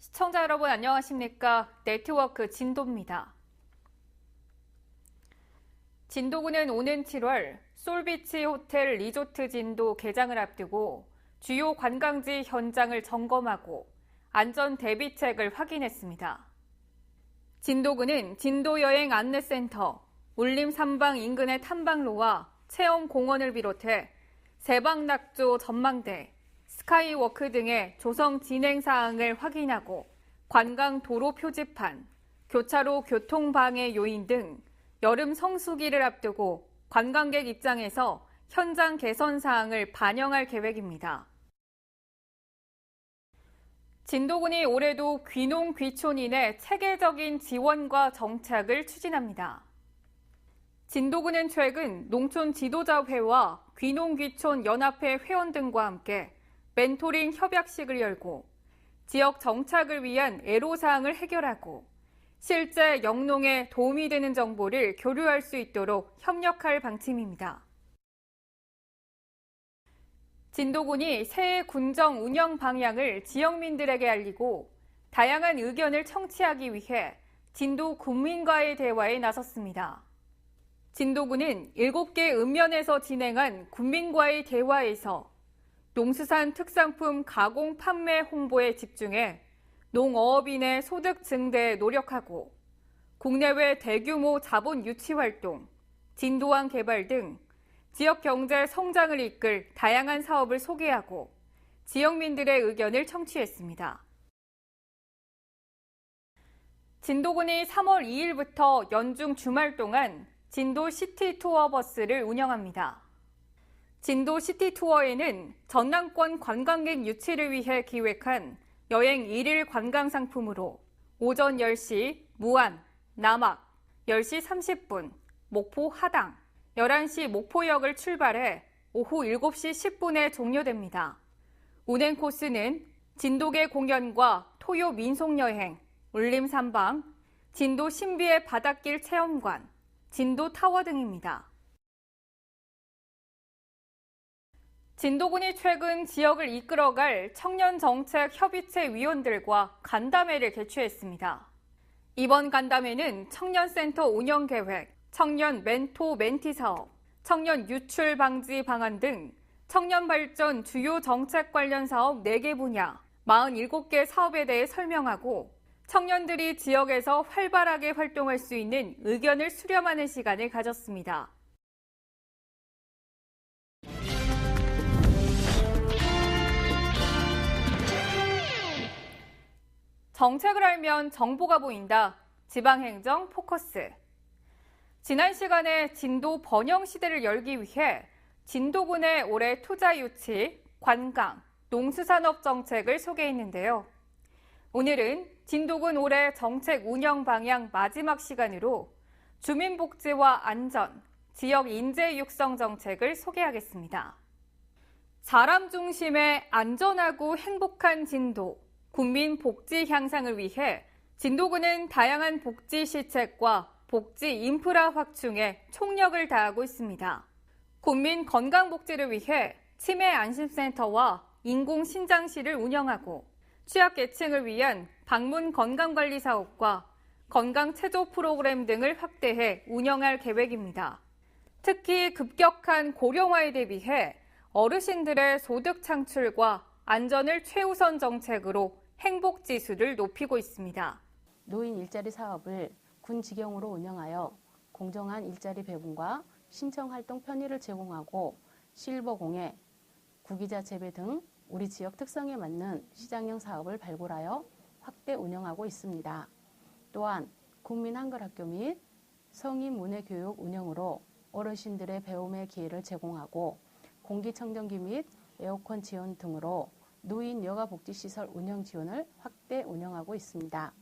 시청자 여러분 안녕하십니까? 네트워크 진도입니다. 진도구는 오는 7월 솔비치 호텔 리조트 진도 개장을 앞두고 주요 관광지 현장을 점검하고 안전 대비책을 확인했습니다. 진도구는 진도여행 안내센터, 울림 삼방 인근의 탐방로와 체험공원을 비롯해 세방낙조 전망대, 스카이워크 등의 조성 진행 사항을 확인하고 관광 도로 표지판, 교차로 교통 방해 요인 등 여름 성수기를 앞두고 관광객 입장에서 현장 개선 사항을 반영할 계획입니다. 진도군이 올해도 귀농 귀촌인의 체계적인 지원과 정착을 추진합니다. 진도군은 최근 농촌 지도자회와 귀농 귀촌 연합회 회원 등과 함께 멘토링 협약식을 열고 지역 정착을 위한 애로사항을 해결하고 실제 영농에 도움이 되는 정보를 교류할 수 있도록 협력할 방침입니다. 진도군이 새해 군정 운영 방향을 지역민들에게 알리고 다양한 의견을 청취하기 위해 진도 군민과의 대화에 나섰습니다. 진도군은 7개 읍면에서 진행한 군민과의 대화에서 농수산 특산품 가공 판매 홍보에 집중해 농어업인의 소득 증대에 노력하고 국내외 대규모 자본 유치 활동, 진도항 개발 등 지역 경제 성장을 이끌 다양한 사업을 소개하고 지역민들의 의견을 청취했습니다. 진도군이 3월 2일부터 연중 주말 동안 진도 시티 투어 버스를 운영합니다. 진도 시티 투어에는 전남권 관광객 유치를 위해 기획한 여행 1일 관광 상품으로 오전 10시 무안, 남악, 10시 30분, 목포 하당, 11시 목포역을 출발해 오후 7시 10분에 종료됩니다. 운행 코스는 진도계 공연과 토요 민속여행, 울림 삼방, 진도 신비의 바닷길 체험관, 진도 타워 등입니다. 진도군이 최근 지역을 이끌어갈 청년정책협의체 위원들과 간담회를 개최했습니다. 이번 간담회는 청년센터 운영 계획, 청년 멘토 멘티 사업, 청년 유출 방지 방안 등 청년 발전 주요 정책 관련 사업 4개 분야, 47개 사업에 대해 설명하고 청년들이 지역에서 활발하게 활동할 수 있는 의견을 수렴하는 시간을 가졌습니다. 정책을 알면 정보가 보인다. 지방행정 포커스. 지난 시간에 진도 번영 시대를 열기 위해 진도군의 올해 투자 유치, 관광, 농수산업 정책을 소개했는데요. 오늘은 진도군 올해 정책 운영 방향 마지막 시간으로 주민복지와 안전, 지역 인재 육성 정책을 소개하겠습니다. 사람 중심의 안전하고 행복한 진도, 국민 복지 향상을 위해 진도군은 다양한 복지 시책과 복지 인프라 확충에 총력을 다하고 있습니다. 국민 건강복지를 위해 치매 안심센터와 인공신장실을 운영하고 취약계층을 위한 방문 건강관리 사업과 건강체조 프로그램 등을 확대해 운영할 계획입니다. 특히 급격한 고령화에 대비해 어르신들의 소득 창출과 안전을 최우선 정책으로 행복 지수를 높이고 있습니다. 노인 일자리 사업을 군 직영으로 운영하여 공정한 일자리 배분과 신청 활동 편의를 제공하고 실버 공예, 구기자 재배 등 우리 지역 특성에 맞는 시장형 사업을 발굴하여 확대 운영하고 있습니다. 또한 국민 한글 학교 및 성인 문해 교육 운영으로 어르신들의 배움의 기회를 제공하고 공기청정기 및 에어컨 지원 등으로 노인 여가복지시설 운영 지원을 확대 운영하고 있습니다.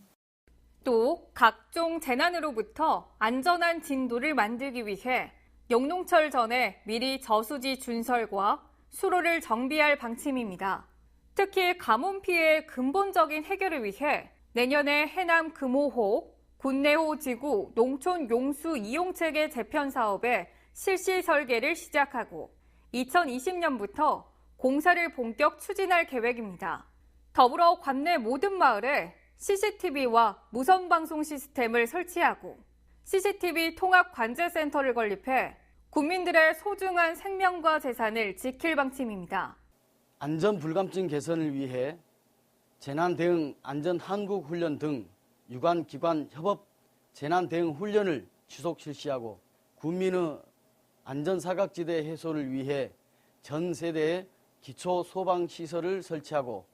또 각종 재난으로부터 안전한 진도를 만들기 위해 영농철 전에 미리 저수지 준설과 수로를 정비할 방침입니다. 특히 가뭄 피해 근본적인 해결을 위해 내년에 해남 금호호, 군내호 지구 농촌 용수 이용체계 재편 사업의 실시 설계를 시작하고 2020년부터 공사를 본격 추진할 계획입니다. 더불어 관내 모든 마을에 CCTV와 무선 방송 시스템을 설치하고 CCTV 통합 관제 센터를 건립해 국민들의 소중한 생명과 재산을 지킬 방침입니다. 안전 불감증 개선을 위해 재난 대응 안전 한국 훈련 등 유관 기관 협업 재난 대응 훈련을 지속 실시하고 국민의 안전 사각지대 해소를 위해 전 세대의 기초 소방 시설을 설치하고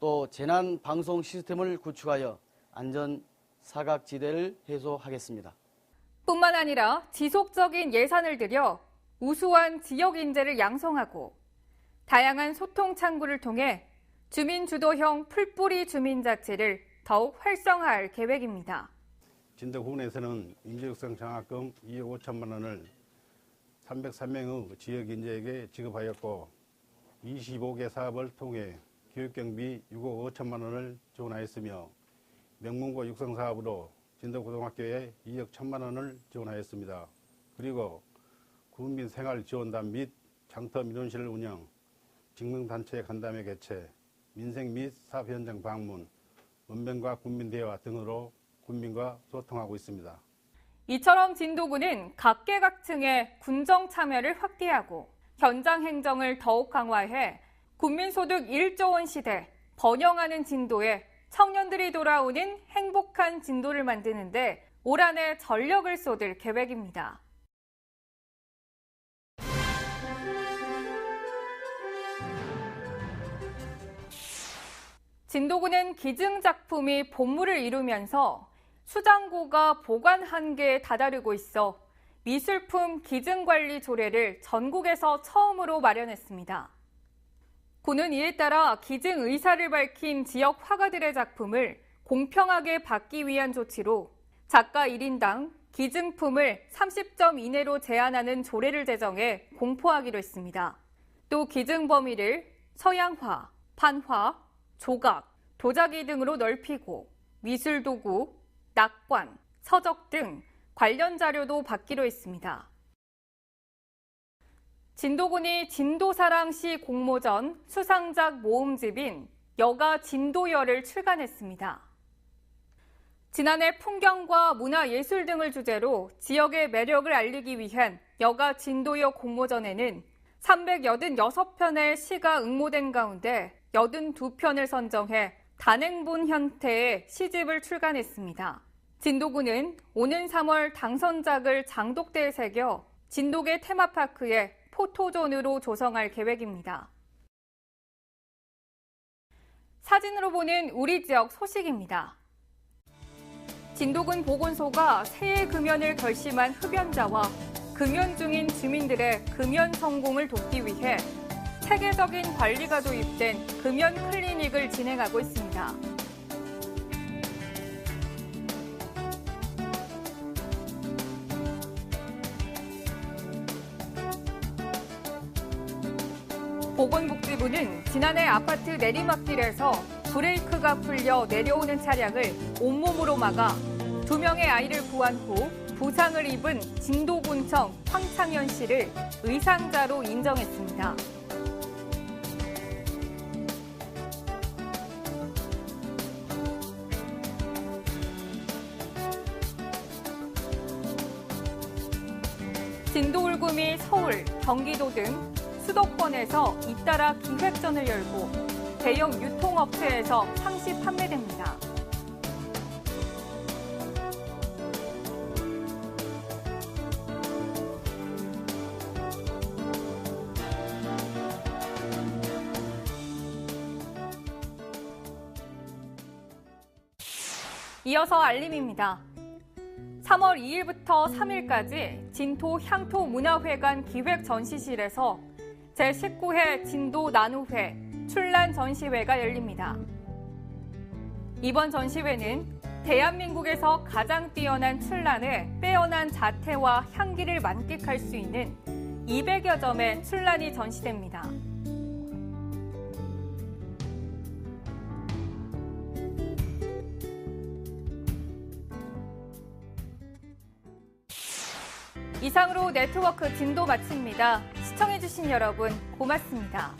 또 재난 방송 시스템을 구축하여 안전 사각지대를 해소하겠습니다. 뿐만 아니라 지속적인 예산을 들여 우수한 지역 인재를 양성하고 다양한 소통 창구를 통해 주민 주도형 풀뿌리 주민자치를 더욱 활성화할 계획입니다. 진도군에서는 인재육성 장학금 2억 5천만 원을 303명의 지역 인재에게 지급하였고 25개 사업을 통해 교육경비 6억 5천만 원을 지원하였으며 명문고 육성 사업으로 진도고등학교에 2억 1천만 원을 지원하였습니다. 그리고 국민 생활 지원단 및 장터 민원실 운영, 직능단체 간담회 개최, 민생 및 사업 현장 방문, 원변과 국민 대화 등으로 국민과 소통하고 있습니다. 이처럼 진도군은 각계각층의 군정 참여를 확대하고 현장 행정을 더욱 강화해 국민소득 1조 원 시대 번영하는 진도에 청년들이 돌아오는 행복한 진도를 만드는데 올 한해 전력을 쏟을 계획입니다. 진도군은 기증 작품이 본물을 이루면서 수장고가 보관 한계에 다다르고 있어 미술품 기증 관리 조례를 전국에서 처음으로 마련했습니다. 군은 이에 따라 기증 의사를 밝힌 지역 화가들의 작품을 공평하게 받기 위한 조치로 작가 1인당 기증품을 30점 이내로 제한하는 조례를 제정해 공포하기로 했습니다. 또 기증 범위를 서양화, 판화, 조각, 도자기 등으로 넓히고 미술 도구, 낙관, 서적 등 관련 자료도 받기로 했습니다. 진도군이 진도사랑시 공모전 수상작 모음집인 여가 진도열을 출간했습니다. 지난해 풍경과 문화예술 등을 주제로 지역의 매력을 알리기 위한 여가 진도여 공모전에는 386편의 시가 응모된 가운데 82편을 선정해 단행본 형태의 시집을 출간했습니다. 진도군은 오는 3월 당선작을 장독대에 새겨 진도계 테마파크에 포토존으로 조성할 계획입니다. 사진으로 보는 우리 지역 소식입니다. 진도군 보건소가 새해 금연을 결심한 흡연자와 금연 중인 주민들의 금연 성공을 돕기 위해 체계적인 관리가 도입된 금연 클리닉을 진행하고 있습니다. 지난해 아파트 내리막길에서 브레이크가 풀려 내려오는 차량을 온몸으로 막아 두 명의 아이를 구한 후 부상을 입은 진도군청 황창현 씨를 의상자로 인정했습니다. 진도 울금이 서울, 경기도 등 수도권에서 잇따라 기획전을 열고 대형 유통업체에서 상시 판매됩니다. 이어서 알림입니다. 3월 2일부터 3일까지 진도 향토 문화회관 기획 전시실에서 제19회 진도 나누회 출란 전시회가 열립니다. 이번 전시회는 대한민국에서 가장 뛰어난 출란의 빼어난 자태와 향기를 만끽할 수 있는 200여 점의 출란이 전시됩니다. 이상으로 네트워크 진도 마칩니다. 시청해주신 여러분 고맙습니다.